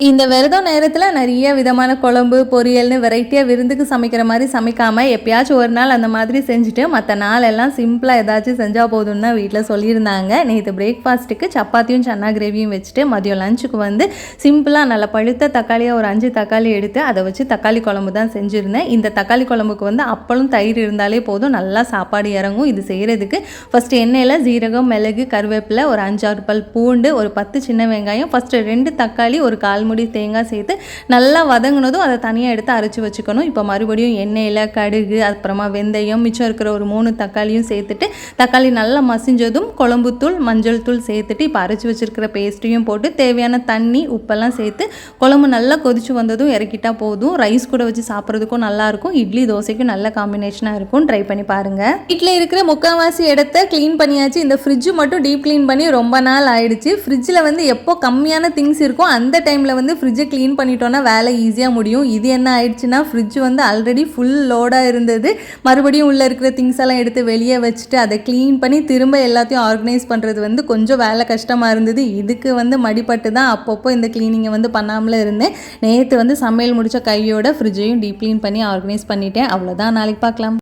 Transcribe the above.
இந்த விரதம் நேரத்தில் நிறைய விதமான குழம்பு பொரியல்னு வெரைட்டியாக விருந்துக்கு சமைக்கிற மாதிரி சமைக்காமல் எப்பயாச்சும் ஒரு நாள் அந்த மாதிரி செஞ்சுட்டு மற்ற நாளெல்லாம் சிம்பிளாக ஏதாச்சும் செஞ்சால் போதும்னு தான் வீட்டில் சொல்லியிருந்தாங்க. நேற்று பிரேக்ஃபாஸ்ட்டுக்கு சப்பாத்தியும் சன்னா கிரேவியும் வச்சுட்டு மதியம் லஞ்சுக்கு வந்து சிம்பிளாக நல்ல பழுத்த தக்காளியாக ஒரு அஞ்சு தக்காளி எடுத்து அதை வச்சு தக்காளி குழம்பு தான் செஞ்சுருந்தேன். இந்த தக்காளி குழம்புக்கு வந்து அப்பளும் தயிர் இருந்தாலே போதும். நல்லா சாப்பாடு இறங்கும். இது செய்கிறதுக்கு ஃபஸ்ட்டு எண்ணெயில் ஜீரகம் மிளகு கருவேப்பிலை ஒரு அஞ்சாறு பல் பூண்டு ஒரு பத்து சின்ன வெங்காயம் ஃபஸ்ட்டு ரெண்டு தக்காளி ஒரு கால் முடி தேங்காய் சேர்த்து நல்லா வதங்கினதும் அதை தனியாக எடுத்து அரைச்சி வச்சுக்கணும். இப்போ மறுபடியும் எண்ணெயில் கடுகு அப்புறமா வெந்தயம் மிச்சம் இருக்கிற ஒரு மூணு தக்காளியும் சேர்த்துட்டு தக்காளி நல்லா மசிஞ்சதும் குழம்புத்தூள் மஞ்சள் தூள் சேர்த்துட்டு இப்போ அரைச்சி வச்சுருக்கிற பேஸ்ட்டையும் போட்டு தேவையான தண்ணி உப்பெல்லாம் சேர்த்து குழம்பு நல்லா கொதிச்சு வந்ததும் இறக்கிட்டா போதும். ரைஸ் கூட வச்சு சாப்பிட்றதுக்கும் நல்லாயிருக்கும் இட்லி தோசைக்கும் நல்ல காம்பினேஷனாக இருக்கும். ட்ரை பண்ணி பாருங்கள் வீட்டில் இருக்கிற முக்கால்வாசி இடத்த க்ளீன் பண்ணியாச்சு. இந்த ஃப்ரிட்ஜு மட்டும் டீப் க்ளீன் பண்ணி ரொம்ப நாள் ஆயிடுச்சு. ஃப்ரிட்ஜில் வந்து எப்போ கம்மியான திங்ஸ் இருக்கும் அந்த டைமில் வந்து ஃப்ரிட்ஜை க்ளீன் பண்ணிட்டோன்னா வேலை ஈஸியாக முடியும். இது என்ன ஆயிடுச்சுன்னா ஃப்ரிட்ஜ் வந்து ஆல்ரெடி ஃபுல் லோடாக இருந்தது. மறுபடியும் உள்ளே இருக்கிற திங்ஸ் எல்லாம் எடுத்து வெளியே வச்சுட்டு அதை க்ளீன் பண்ணி திரும்ப எல்லாத்தையும் ஆர்கனைஸ் பண்ணுறது வந்து கொஞ்சம் வேலை கஷ்டமாக இருந்தது. இதுக்கு வந்து மடிப்பட்டு தான் அப்பப்போ இந்த க்ளீனிங்கை வந்து பண்ணாமலே இருந்தேன். நேற்று வந்து சமையல் முடிச்ச கையோட ஃப்ரிட்ஜையும் டீப் க்ளீன் பண்ணி ஆர்கனைஸ் பண்ணிட்டேன். அவ்வளோதான் நாளைக்கு பார்க்கலாம்.